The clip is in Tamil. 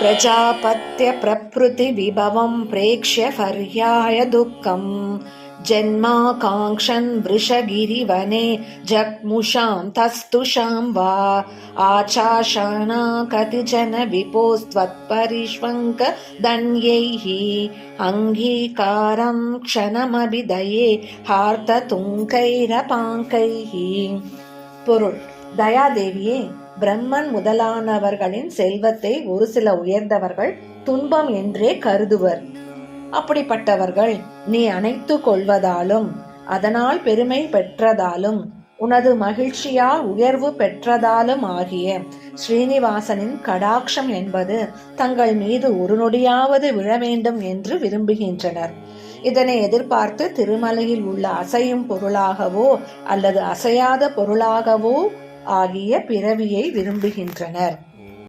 प्रजापत्यप्रभृतिविभवं प्रेक्ष्य प्रेक्ष्यफर्याय दुःखं। जन्माकाङ्क्षन् वृषगिरिवने जग्मुषां तस्तुषां वा। आचाषाणा कतिचन विपुस्त्वत्परिष्वङ्कधन्यैः अङ्गीकारं क्षणमभिदये हार्ततुङ्कैरपाङ्कैः। दयादेव्ये பிரம்மன் முதலானவர்களின் செல்வத்தை ஒரு சில உயர்ந்தவர்கள் துன்பம் என்றே கருதுவர். அப்படிப்பட்டவர்கள் நீ அணைத்து கொள்வதாலும் அதனால் பெருமை பெற்றதாலும் உனது மகிழ்ச்சியால் உயர்வு பெற்றதாலும் ஆகிய ஸ்ரீனிவாசனின் கடாட்சம் என்பது தங்கள் மீது ஒரு நொடியாவது விழ வேண்டும் என்று விரும்புகின்றனர். இதனை எதிர்பார்த்து திருமலையில் உள்ள அசையும் பொருளாகவோ அல்லது அசையாத பொருளாகவோ ஆகிய பிறவியை விரும்புகின்றனர்.